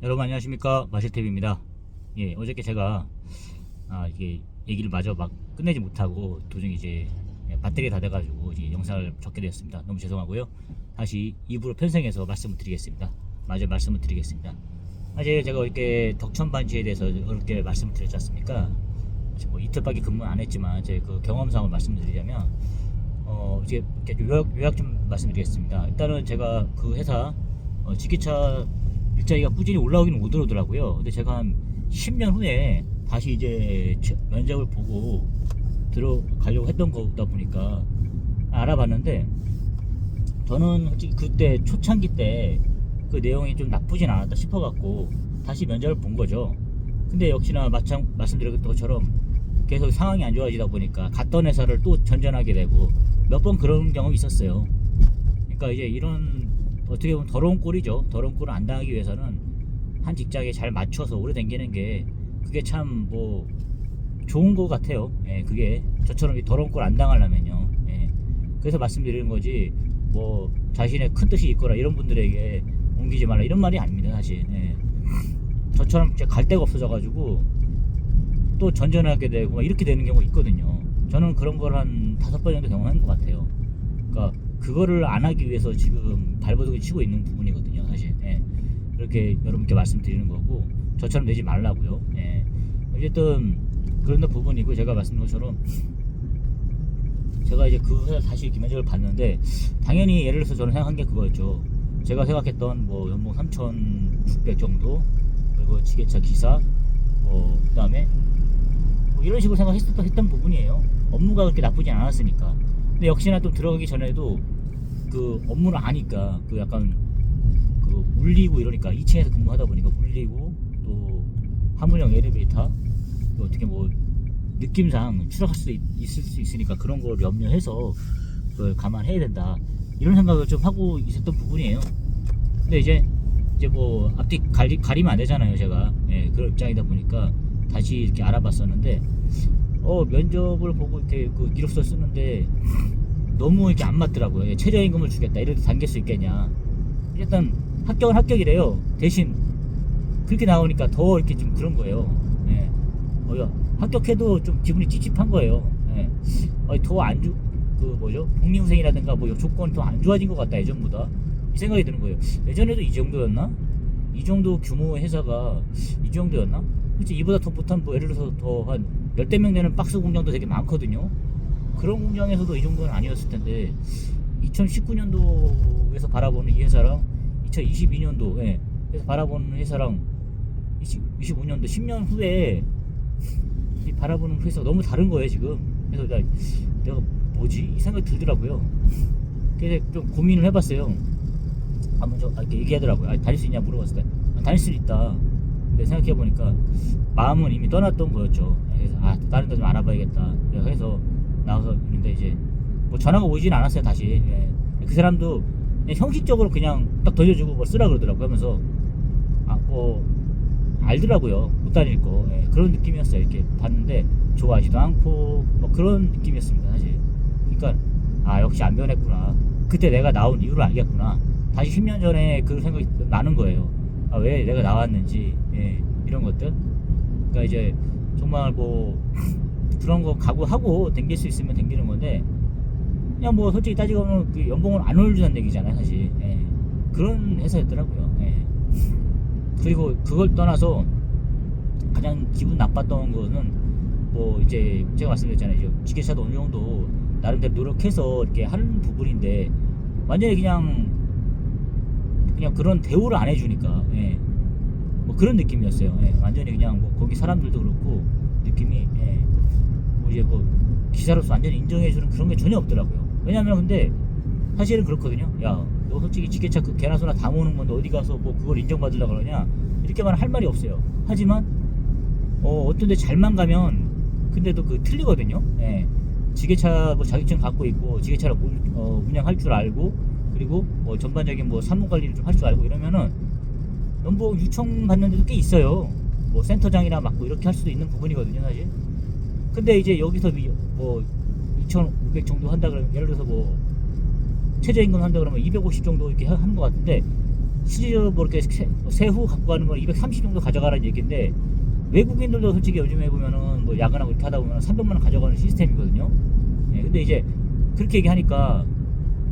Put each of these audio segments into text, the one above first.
여러분 안녕하십니까? 마실탭입니다. 예 어저께 제가 아 이게 얘기를 마저 막 끝내지 못하고 도중에 이제 예, 배터리 다 돼가지고 이제 영상을 적게 되었습니다. 너무 죄송하고요. 다시 입으로 편성해서 말씀을 드리겠습니다. 마저 말씀을 드리겠습니다. 사실 제가 이렇게 덕천 반지에 대해서 어렵게 말씀을 드렸지 않습니까? 뭐 이틀밖에 근무 안 했지만 제 그 경험상을 말씀드리자면 어 이제 요약, 요약 좀 말씀드리겠습니다. 일단은 제가 그 회사 어, 지게차 일자리가 꾸준히 올라오긴 오더라고요. 근데 제가 한 10년 후에 다시 이제 취- 면접을 보고 들어가려고 했던 거다 보니까 알아봤는데 저는 그때 초창기 때 그 내용이 좀 나쁘진 않았다 싶어갖고 다시 면접을 본 거죠. 근데 역시나 마찬 말씀드렸던 것처럼 계속 상황이 안 좋아지다 보니까 갔던 회사를 또 전전하게 되고 몇 번 그런 경험이 있었어요. 그러니까 이제 이런 어떻게 보면 더러운 꼴이죠. 더러운 꼴을 안 당하기 위해서는 한 직장에 잘 맞춰서 오래 다니는 게 그게 참 뭐 좋은 것 같아요. 예, 그게 저처럼 이 더러운 꼴 안 당하려면요. 예. 그래서 말씀드리는 거지 뭐 자신의 큰 뜻이 있거나 이런 분들에게 옮기지 말라 이런 말이 아닙니다. 사실. 예. 저처럼 갈 데가 없어져가지고 또 전전하게 되고 막 이렇게 되는 경우가 있거든요. 저는 그런 걸 한 다섯 번 정도 경험한 것 같아요. 그러니까 그거를 안 하기 위해서 지금 발버둥이 치고 있는 부분이거든요, 사실. 예. 그렇게 여러분께 말씀드리는 거고 저처럼 되지 말라고요. 예. 어쨌든 그런 부분이고 제가 말씀드린 것처럼 제가 이제 그 회사 다시 김현정을 봤는데 당연히 예를 들어서 저는 생각한 게 그거였죠. 제가 생각했던 뭐 연봉 3,600 정도 그리고 지게차 기사 뭐 그다음에 뭐 이런 식으로 생각했었던 했던 부분이에요. 업무가 그렇게 나쁘진 않았으니까. 근데 역시나 또 들어가기 전에도 그 업무를 아니까 그 약간 그 물리고 이러니까 2층에서 근무하다 보니까 물리고 또 화물형 엘리베이터 또 어떻게 뭐 느낌상 추락할 수 있, 있을 수 있으니까 그런 걸 염려해서 그걸 감안해야 된다 이런 생각을 좀 하고 있었던 부분이에요. 근데 이제 이제 뭐 앞뒤 가리, 가리면 안 되잖아요 제가 예, 그런 입장이다 보니까 다시 이렇게 알아봤었는데 어 면접을 보고 이렇게 그 기록서 쓰는데 너무 이렇게 안 맞더라고요. 예, 최저 임금을 주겠다. 이래도 당길 수 있겠냐. 일단 합격은 합격이래요. 대신 그렇게 나오니까 더 이렇게 좀 그런 거예요. 예. 어, 야, 합격해도 좀 기분이 찝찝한 거예요. 예. 더안 주, 그 뭐죠? 복리후생이라든가 뭐 조건이 더안 좋아진 것 같다 예전보다. 이 생각이 드는 거예요. 예전에도 이 정도였나? 이 정도 규모의 회사가 이 정도였나? 그치? 이보다 더 못한 뭐 예를 들어서 더 한 열대 명 되는 박스 공장도 되게 많거든요 그런 공장에서도 이 정도는 아니었을 텐데 2019년도에서 바라보는 이 회사랑 2022년도 에서 바라보는 회사랑 20, 25년도 10년 후에 이 바라보는 회사가 너무 다른 거예요 지금. 그래서 나, 내가 뭐지? 이 생각이 들더라고요. 그래서 좀 고민을 해봤어요. 한번 좀 이렇게 얘기하더라고요. 아, 다닐 수 있냐 물어봤을 때 아, 다닐 수 있다. 근데 생각해보니까 마음은 이미 떠났던 거였죠. 그래서 아 다른 데 좀 알아봐야겠다. 그래서 나와서 있는데 이제 뭐 전화가 오진 않았어요 다시. 예. 그 사람도 그냥 형식적으로 그냥 딱 돌려주고 뭐 쓰라 그러더라고요 하면서. 아뭐 알더라고요. 못 다닐 거. 예. 그런 느낌이었어요. 이렇게 봤는데 좋아하지도 않고 뭐 그런 느낌이었습니다 사실. 그러니까 아 역시 안 변했구나. 그때 내가 나온 이유를 알겠구나. 다시 10년 전에 그 생각이 나는 거예요. 아 왜 내가 나왔는지. 예. 이런 것들. 그러니까 이제 정말 뭐 그런 거 각오하고 댕길 수 있으면 댕기는 건데 그냥 뭐 솔직히 따지고 보면 그 연봉을 안 올려준다는 얘기잖아요 사실 예. 그런 회사였더라고요 예. 그리고 그걸 떠나서 가장 기분 나빴던 거는 뭐 이제 제가 말씀드렸잖아요 지게차도 어느 정도 나름대로 노력해서 이렇게 하는 부분인데 완전히 그냥 그냥 그런 대우를 안 해주니까 예. 뭐 그런 느낌이었어요 예. 완전히 그냥 뭐 거기 사람들도 그렇고 느낌이 예. 뭐 이제 뭐 기사로서 완전히 인정해주는 그런 게 전혀 없더라고요. 왜냐면 근데 사실은 그렇거든요. 야, 너 솔직히 지게차 그 개나 소나 다 모는 건데 어디 가서 뭐 그걸 인정받으려고 그러냐? 이렇게 말은 할 말이 없어요. 하지만 어, 어떤 데 잘만 가면 근데도 그 틀리거든요. 예. 지게차 뭐 자격증 갖고 있고 지게차를 운- 어, 운영할 줄 알고 그리고 뭐 전반적인 뭐 사무 관리를 좀 할 줄 알고 이러면은 연봉 요청 받는 데도 꽤 있어요. 뭐 센터장이나 맡고 이렇게 할 수도 있는 부분이거든요, 사실. 근데 이제 여기서 미- 뭐2,500 정도 한다 그러면 예를 들어서 뭐 최저임금 한다 그러면 250 정도 이렇게 하- 하는 것 같은데 실질적으로 뭐 이렇게 세- 세후 갖고 가는 건 230 정도 가져가라는 얘기인데 외국인들도 솔직히 요즘에 보면은 뭐 야근하고 이렇게 하다 보면 300만 원 가져가는 시스템이거든요. 예, 근데 이제 그렇게 얘기하니까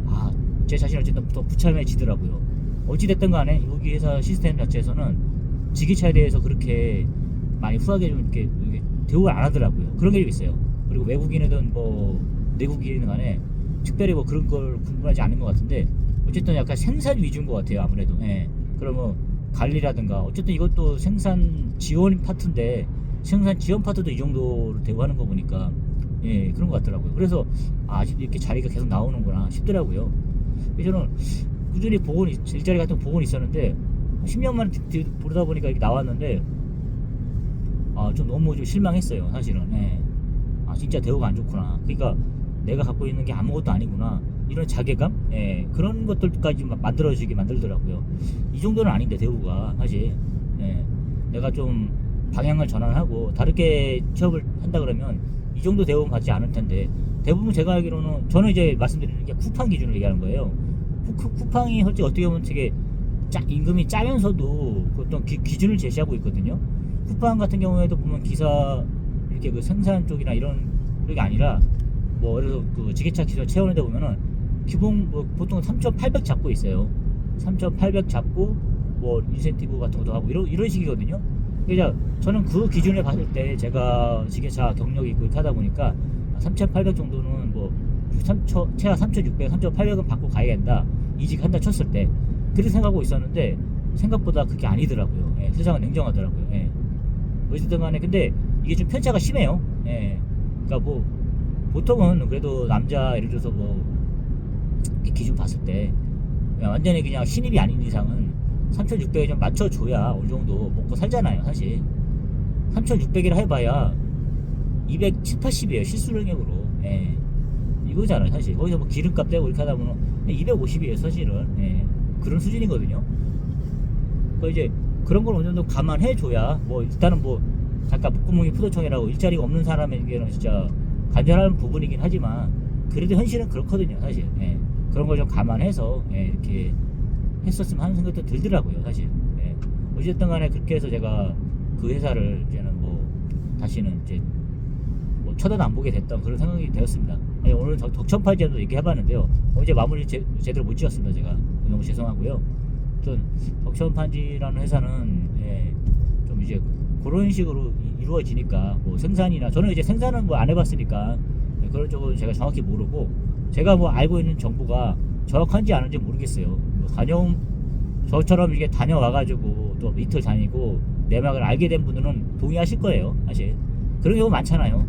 아, 제 자신 어쨌든 더 부참해지더라고요. 어찌됐든 간에 여기 회사 시스템 자체에서는 지기차에 대해서 그렇게 많이 후하게 좀 이렇게, 이렇게 대우를 안 하더라고요. 그런 게좀 있어요. 그리고 외국인이든 뭐 내국인이든 간에 특별히 뭐 그런 걸 궁금하지 않은 것 같은데 어쨌든 약간 생산 위주인 것 같아요. 아무래도. 예. 그러면 관리라든가 어쨌든 이것도 생산 지원 파트인데 생산 지원 파트도 이 정도로 대우하는 거 보니까 예 그런 것 같더라고요. 그래서 아, 아직도 이렇게 자리가 계속 나오는구나 싶더라고요. 저는 꾸준히 있- 일자리 같은 거 보곤 있었는데 10년만 보다 보니까 이게 나왔는데 아 좀 너무 좀 실망했어요 사실은. 예. 아 진짜 대우가 안 좋구나. 그러니까 내가 갖고 있는 게 아무것도 아니구나. 이런 자괴감? 예, 그런 것들까지 막 만들어지게 만들더라고요. 이 정도는 아닌데 대우가 사실. 예, 내가 좀 방향을 전환하고 다르게 취업을 한다 그러면 이 정도 대우는 받지 않을 텐데 대부분 제가 알기로는 저는 이제 말씀드리는 게 쿠팡 기준을 얘기하는 거예요. 쿠, 쿠- 쿠팡이 솔직히 어떻게 보면 되게 짜, 임금이 짜면서도 그 어떤 기, 기준을 제시하고 있거든요 쿠팡 같은 경우에도 보면 기사 이렇게 그 생산 쪽이나 이런 그게 아니라 뭐 예를 들어 그 지게차 기사 채우는 데 보면은 기본 뭐 보통 3,800 잡고 있어요. 3,800 잡고 뭐 인센티브 같은 것도 하고 이런 이런 식이거든요. 그러니까 저는 그 기준에 봤을 때 제가 지게차 경력이 있고 하다 보니까 3,800 정도는 뭐 3천 최하 3,600, 3,800은 받고 가야 된다. 이직한다 쳤을 때 그렇게 생각하고 있었는데 생각보다 그게 아니더라고요. 예, 세상은 냉정하더라고요. 예. 어쨌든 간에 근데 이게 좀 편차가 심해요. 예. 그러니까 뭐 보통은 그래도 남자 예를 들어서 뭐 기준 봤을 때 완전히 그냥 신입이 아닌 이상은 3,600에 좀 맞춰줘야 어느 정도 먹고 살잖아요, 사실. 3,600이라 해봐야 270, 80이에요, 실수령액으로. 예. 이거잖아요, 사실. 거기서 뭐 기름값 떼고 이렇게 하다 보면 250이에요, 사실은. 예. 그런 수준이거든요. 그 이제 그런 걸 어느 정도 감안해줘야 뭐 일단은 뭐 잠깐 목구멍이 푸도청이라고 일자리가 없는 사람에게는 진짜 간절한 부분이긴 하지만 그래도 현실은 그렇거든요 사실 예. 그런 걸 좀 감안해서 예, 이렇게 했었으면 하는 생각도 들더라고요 사실 예. 어쨌든 간에 그렇게 해서 제가 그 회사를 이제는 뭐 다시는 이제 뭐 쳐다도 안 보게 됐던 그런 생각이 되었습니다. 아니, 오늘 덕- 덕천파지에도 얘기해봤는데요. 어제 마무리 제, 제대로 못 지었습니다 제가. 너무 죄송하고요. 덕천판지라는 회사는 예, 좀 이제 그런 식으로 이- 이루어지니까 뭐 생산이나 저는 이제 생산은 뭐 안 해봤으니까 예, 그런 쪽은 제가 정확히 모르고 제가 뭐 알고 있는 정보가 정확한지 아닌지 모르겠어요. 뭐 다녀온 저처럼 이게 다녀와가지고 또 이틀 다니고 내막을 알게 된 분들은 동의하실 거예요, 사실. 그런 경우 많잖아요.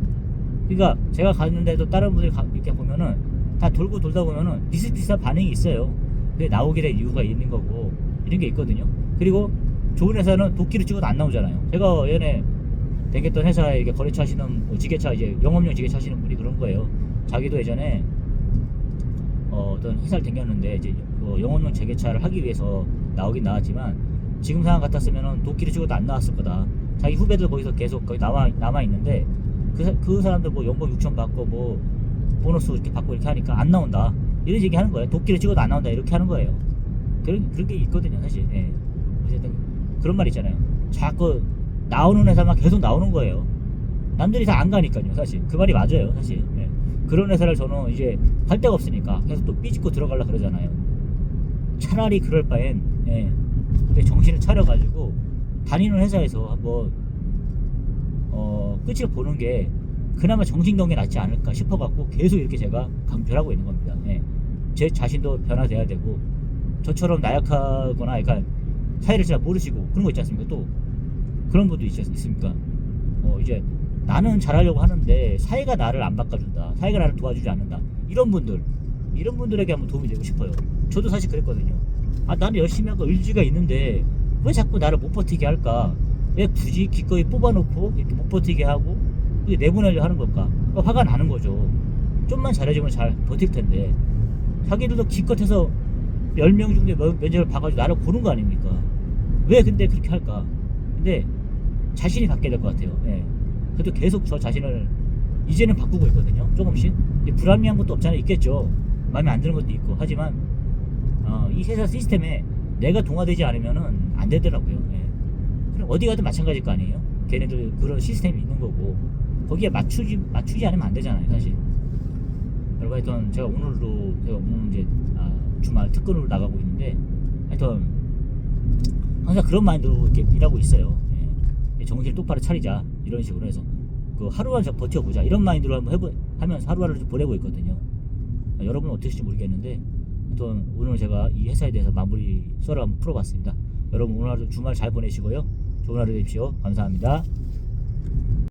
그러니까 제가 갔는데도 다른 분들 가- 이렇게 보면은 다 돌고 돌다 보면은 비슷비슷한 반응이 있어요. 그게 나오게 된 이유가 있는 거고 이런 게 있거든요. 그리고 좋은 회사는 도끼를 찍어도 안 나오잖아요. 제가 예전에 댕겼던 회사에 이게 거래처 하시는 뭐 지게차 이제 영업용 지게차 하시는 분이 그런 거예요. 자기도 예전에 어, 어떤 회사를 댕겼는데 이제 뭐 영업용 지게차를 하기 위해서 나오긴 나왔지만 지금 상황 같았으면은 도끼를 찍어도 안 나왔을 거다. 자기 후배들 거기서 계속 거기 남아 남아 있는데 그, 사- 그 사람들 뭐 연봉 6천 받고 뭐 보너스 이렇게 받고 이렇게 하니까 안 나온다. 이런 얘기 하는 거예요. 도끼를 찍어도 안 나온다. 이렇게 하는 거예요. 그런, 그런 게 있거든요, 사실. 예. 어쨌든 그런 말 있잖아요. 자꾸 나오는 회사만 계속 나오는 거예요. 남들이 다 안 가니까요, 사실. 그 말이 맞아요, 사실. 예. 그런 회사를 저는 이제 할 데가 없으니까 계속 또 삐짓고 들어가려 그러잖아요. 차라리 그럴 바엔, 예. 정신을 차려가지고 다니는 회사에서 한번 어, 끝을 보는 게 그나마 정신건강에 낫지 않을까 싶어갖고 계속 이렇게 제가 강조를 하고 있는 겁니다. 예. 제 자신도 변화돼야 되고 저처럼 나약하거나 약간 사회를 잘 모르시고 그런 거 있지 않습니까? 또 그런 분도 있지 않습니까? 어, 이제 나는 잘하려고 하는데 사회가 나를 안 바꿔준다. 사회가 나를 도와주지 않는다. 이런 분들, 이런 분들에게 한번 도움이 되고 싶어요. 저도 사실 그랬거든요. 아, 나는 열심히 하고 의지가 있는데 왜 자꾸 나를 못 버티게 할까? 왜 굳이 기꺼이 뽑아놓고 이렇게 못 버티게 하고 이게 내보내려 하는 걸까? 그러니까 화가 나는 거죠. 좀만 잘해주면 잘 버틸 텐데 자기들도 기껏해서 10명 중에 몇- 면접을 봐가지고 나를 고른 거 아닙니까? 왜 근데 그렇게 할까? 근데 자신이 바뀌어야 될것 같아요. 예. 그래도 계속 저 자신을 이제는 바꾸고 있거든요. 조금씩. 불합리한 것도 없잖아요. 있겠죠. 마음에 안 드는 것도 있고. 하지만 어, 이 회사 시스템에 내가 동화되지 않으면은 안 되더라고요. 예. 그럼 어디 가든 마찬가지일 거 아니에요. 걔네들 그런 시스템이 있는 거고 거기에 맞추지 맞추지 않으면 안 되잖아요, 사실. 여러분 하여튼 제가 오늘도 제가 오늘 이제 아, 주말 특근으로 나가고 있는데 하여튼 항상 그런 마인드로 이렇게 일하고 있어요. 예. 정신을 똑바로 차리자 이런 식으로 해서 그 하루만 좀 버텨보자 이런 마인드로 한번 해보 하면서 하루하루 좀 보내고 있거든요. 아, 여러분은 어떠실지 모르겠는데 하여튼 오늘 제가 이 회사에 대해서 마무리 썰을 한번 풀어봤습니다. 여러분 오늘 하루 주말 잘 보내시고요. 좋은 하루 되십시오. 감사합니다.